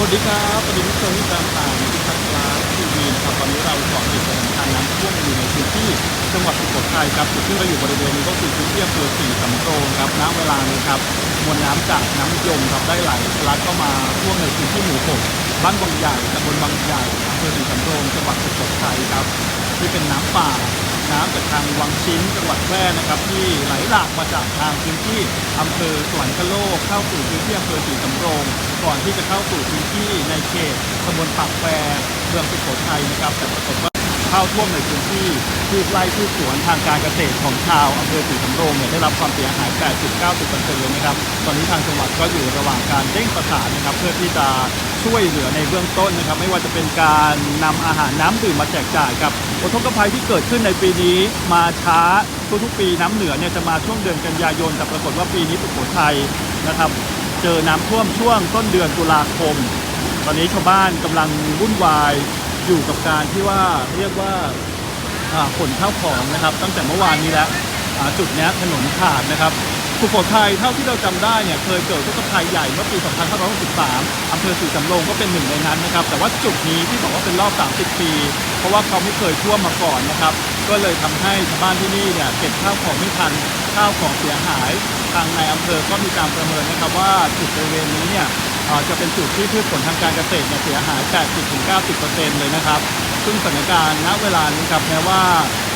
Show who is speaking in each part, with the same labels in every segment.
Speaker 1: สวัสดีครับสวัสดีทุกคนที่ตามข่าวที่ทักลาทีวีนะครับวันนี้เราเกาะติดสถานการณ์น้ำท่วมอยู่ในพื้นที่จังหวัดสุโขทัยครับจุดที่เราอยู่บริเวณนี้ก็คือพื้นที่อำเภอสี่สำโรงครับณเวลานี้ครับมวลน้ำจากน้ำยมครับได้ไหลทะลักเข้ามาท่วมในพื้นที่หมู่หกบ้านบางใหญ่ตำบลบางใหญ่อำเภอสี่สำโรงจังหวัดสุโขทัยครับที่เป็นน้ำป่าน้ำจากทางวังชิ้นจังหวัดแพร่นะครับที่ไหลหลากมาจากทางพื้นที่อำเภอสวรรคโลกเข้าสู่พื้นที่อำเภอศรีสำโรง ก่อนที่จะเข้าสู่พื้นที่ในเขตตำบลปากแควเมืองสุโขทัยนะครับ แต่ปรากฏว่าเข้าท่วมในพื้นที่พืชไร่พืชสวนทางการเกษตรของชาวอำเภอศรีสำโรงเนี่ยได้รับความเสียหาย 80-90%เลยนะครับ ตอนนี้ทางจังหวัดก็อยู่ระหว่างการเร่งประสานนะครับ เพื่อที่จะช่วยเหลือในเบื้องต้นนะครับ ไม่ว่าจะเป็นการนำอาหารน้ำดื่มมาแจกจ่ายครับอุทกภัยที่เกิดขึ้นในปีนี้มาช้าทุกๆปีน้ำเหนือเนี่ยจะมาช่วงเดือนกันยายนแต่ปรากฏว่าปีนี้สุโขทัยนะครับ เจอน้ำท่วมช่วงต้นเดือนตุลาคม ตอนนี้ชาวบ้านกำลังวุ่นวายอยู่กับการที่ว่าเรียกว่าขนข้าวของนะครับ ตั้งแต่เมื่อวานนี้แล้วจุดนี้ถนนขาดนะครับสุโขทัยเท่าที่เราจำได้เนี่ยเคยเกิดทุกภัยใหญ่เมื่อปี 2563อำเภอศรีสำโรงก็เป็นหนึ่งในนั้นนะครับ แต่ว่าจุดนี้ที่บอกว่าเป็นรอบ 30 ปี เพราะว่าเขาไม่เคยท่วมมาก่อนนะครับ ก็เลยทำให้ชาวบ้านที่นี่เนี่ยเก็บข้าวของไม่ทันข้าวของเสียหายทางในอำเภอก็มีการประเมินนะครับว่าจุดบริเวณนี้เนี่ยจะเป็นจุดที่พืชผลทางการเกษตรเนี่ยเสียหาย 80-90%เลยนะครับ ซึ่งสถานการณ์ณเวลานี้ครับแม้ว่า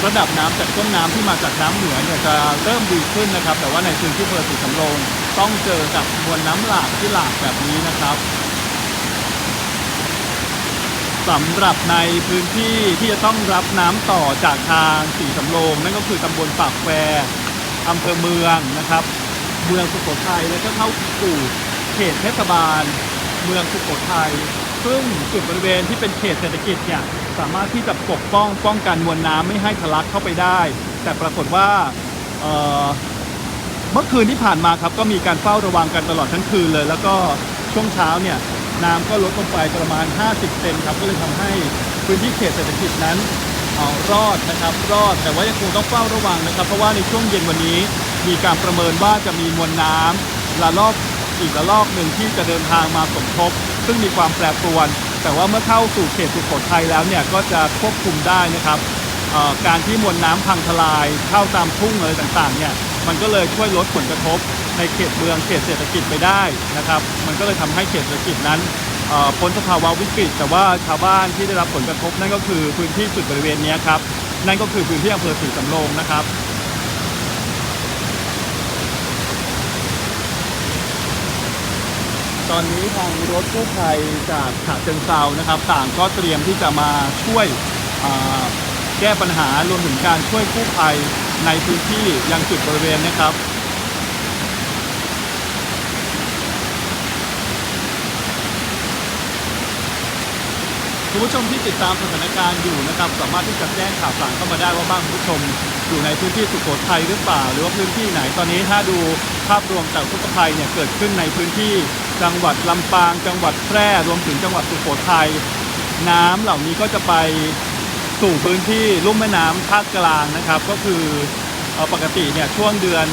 Speaker 1: ระดับน้ำจากต้นน้ำที่มาจากน้ำเหนือเนี่ยจะเริ่มดีขึ้นนะครับ แต่ว่าในพื้นที่อำเภอสีสำโรงต้องเจอกับมวลน้ำหลากที่หลากแบบนี้นะครับ สำหรับในพื้นที่ที่จะต้องรับน้ำต่อจากทางสีสำโรงนั่นก็คือตำบลปากแควอำเภอเมืองนะครับ เมืองสุโขทัยแล้วก็เข้าสู่เขตเทศบาล เมืองสุโขทัยซึ่งจุดบริเวณที่เป็นเขตเศรษฐกิจเนี่ยสามารถที่จะปกป้องป้องกันมวลน้ำไม่ให้ทะลักเข้าไปได้ แต่ปรากฏว่าเเมื่อคืนที่ผ่านมาครับก็มีการเฝ้าระวังกันตลอดทั้งคืนเลย แล้วก็ช่วงเช้าเนี่ย น้ำก็ลดลงไปประมาณ 50 เซนครับก็เลยทำให้พื้นที่เขตเศรษฐกิจนั้นเอ่อรอดนะครับรอดแต่ว่ายังคงต้องเฝ้าระวังนะครับ เพราะว่าในช่วงเย็นวันนี้มีการประเมินว่าจะมีมวลน้ำระลอกอีกระลอกหนึ่งที่จะเดินทางมาสมทบ ซึ่งมีความแปรปรวน แต่ว่าเมื่อเข้าสู่เขตสุโขทัยแล้วเนี่ยก็จะควบคุมได้นะครับการที่มวลน้ำพังทลายเข้าตามทุ่งอะไรต่างๆเนี่ยมันก็เลยช่วยลดผลกระทบ ในเขตเมืองเขตเศรษฐกิจไปได้นะครับ มันก็เลยทำให้เขตเศรษฐกิจนั้นพ้นสภาวะวิกฤต แต่ว่าชาวบ้านที่ได้รับผลกระทบนั่นก็คือพื้นที่จุดบริเวณนี้ครับนั่นก็คือพื้นที่อำเภอศรีสำโรงนะครับตอนนี้ทางรถกู้ภัยจากฉะเชิงเซานะครับ ต่างก็เตรียมที่จะมาช่วยแก้ปัญหารวมถึงการช่วยกู้ภัยในพื้นที่ยังจุดบริเวณนะครับ คุณผู้ชมที่ติดตามสถานการณ์อยู่นะครับ สามารถที่จะแจ้งข่าวสารเข้ามาได้ว่าบ้างคุณผู้ชม อยู่ในพื้นที่สุโขทัยหรือเปล่า หรือว่าพื้นที่ไหนตอนนี้ถ้าดูภาพรวมจากทุกภัยเนี่ยเกิดขึ้นในพื้นที่จังหวัดลำปาง จังหวัดแพร่รวมถึงจังหวัดสุโขทัยน้ำเหล่านี้ก็จะไปสู่พื้นที่ลุ่มแม่น้ำภาคกลางนะครับ ก็คือเอ่อปกติเนี่ยช่วงเดือน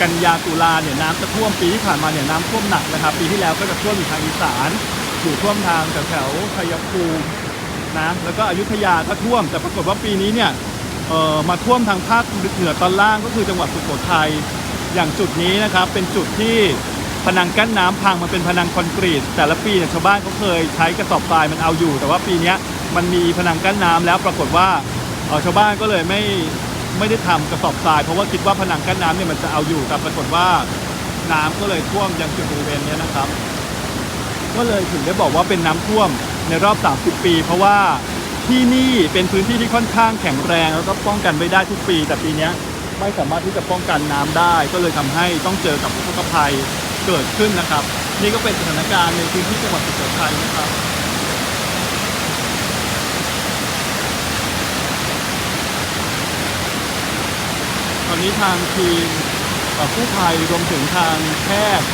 Speaker 1: กันยาตุลาเนี่ยน้ำจะท่วมปีที่ผ่านมาเนี่ยน้ำท่วมหนักนะครับ ปีที่แล้วก็จะท่วมอยู่ทางอีสาน อยู่ท่วมทางแถวแถวๆชัยภูมินะแล้วก็อยุธยาก็ท่วม แต่ปรากฏว่าปีนี้เนี่ยเอ่อมาท่วมทางภาคเหนือตอนล่างก็คือจังหวัดสุโขทัยอย่างจุดนี้นะครับเป็นจุดที่พนังกั้นน้ำพังมันเป็นพนังคอนกรีต แต่ละปีเนี่ยชาวบ้านเขาเคยใช้กระสอบทรายมันเอาอยู่ แต่ว่าปีนี้มันมีพนังกั้นน้ำแล้วปรากฏว่าชาวบ้านก็เลยไม่ไม่ได้ทำกระสอบทราย เพราะว่าคิดว่าผนังกั้นน้ำเนี่ยมันจะเอาอยู่แต่ปรากฏว่าน้ำก็เลยท่วมยังจุดบริเวณนี้นะครับ ก็เลยถึงได้บอกว่าเป็นน้ำท่วมในรอบ 30 ปี เพราะว่าที่นี่เป็นพื้นที่ที่ค่อนข้างแข็งแรงแล้วก็ป้องกันไว้ได้ทุกปี แต่ปีเนี้ยไม่สามารถที่จะป้องกันน้ำได้ ก็เลยทำให้ต้องเจอกับอุทกภัยเกิดขึ้นนะครับ นี่ก็เป็นสถานการณ์ในพื้นที่จังหวัดสุโขทัยนะครับ ตอนนี้ทางทีมเอ่อกู้ภัยรวมถึงทางแพทย์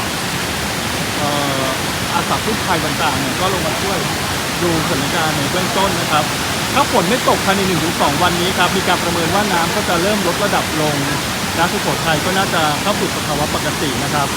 Speaker 1: เอ่อ อาสากู้ภัยต่างๆเนี่ยก็ลงมาช่วยดูสถานการณ์ในเบื้องต้นนะครับ ถ้าฝนไม่ตกภายใน 1-2 วันนี้ครับ มีการประเมินว่าน้ำก็จะเริ่มลดระดับลงน้ำสุโขทัยก็น่าจะเข้าสู่สภาวะปกตินะครับ